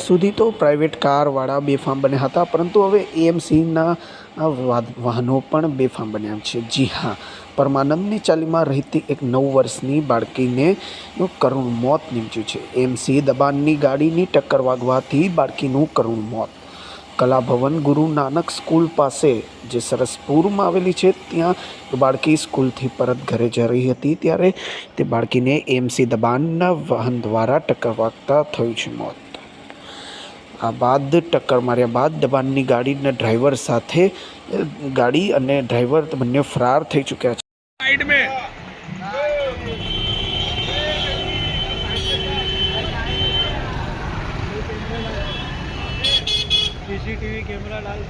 સુધી તો પ્રાઇવેટ કારવાળા બેફામ બન્યા હતા, પરંતુ હવે એએમસીના વાહનો પણ બેફામ બન્યા છે. જી હા, પરમાનંદની ચાલીમાં રહેતી એક નવ વર્ષની બાળકીને કરુણ મોત નીપજ્યું છે. એમસી દબાણની ગાડીની ટક્કર વાગવાથી બાળકીનું કરુણ મોત. કલાભવન ગુરુ નાનક સ્કૂલ પાસે, જે સરસપુરમાં આવેલી છે, ત્યાં બાળકી સ્કૂલથી પરત ઘરે જઈ રહી હતી, ત્યારે તે બાળકીને એમસી દબાણના વાહન દ્વારા ટક્કર વાગતા થયું છે મોત. આ બાદ ટક્કર માર્યા બાદ દબાણની ગાડીના ડ્રાઈવર સાથે ગાડી અને ડ્રાઈવર બંને ફરાર થઈ ચૂક્યા છે. સીસીટીવી કેમેરા લાલ.